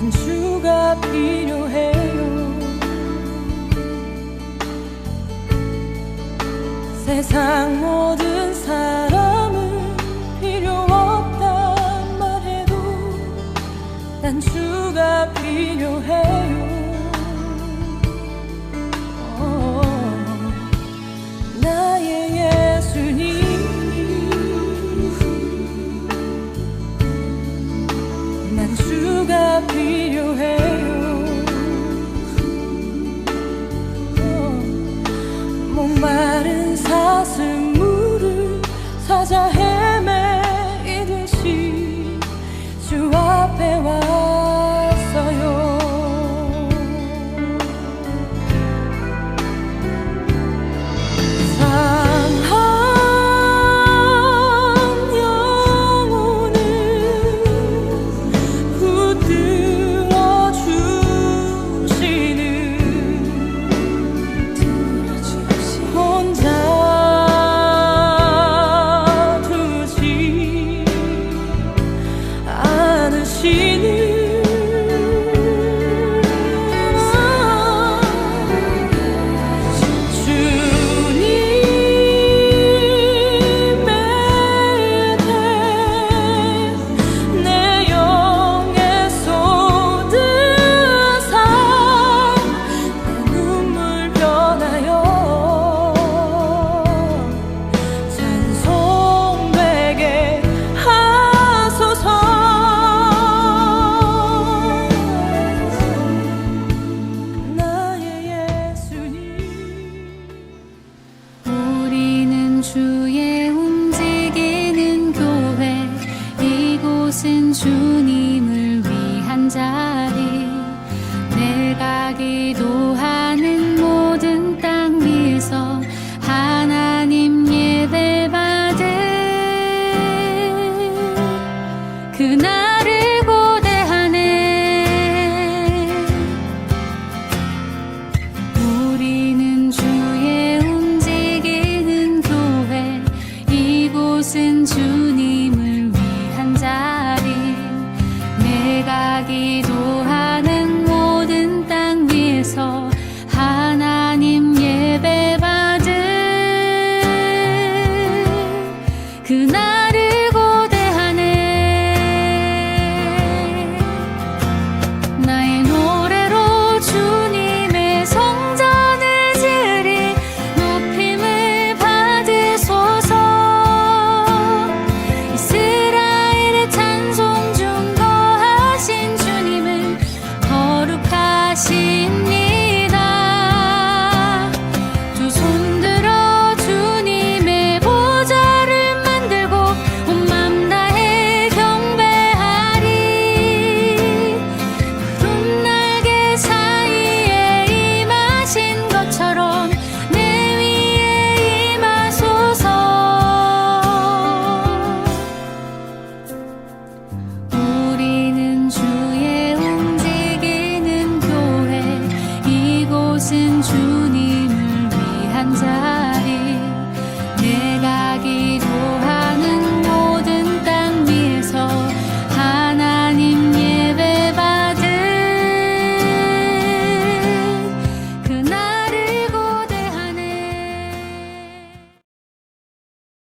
난 주가 필요해요. 세상 모든 사람은 필요 없단 말해도 난 주가 필요해요 이곳은 주님을 위한 자리. 내가 기도하는 모든 땅 위에서 하나님 예배 받을 그날 주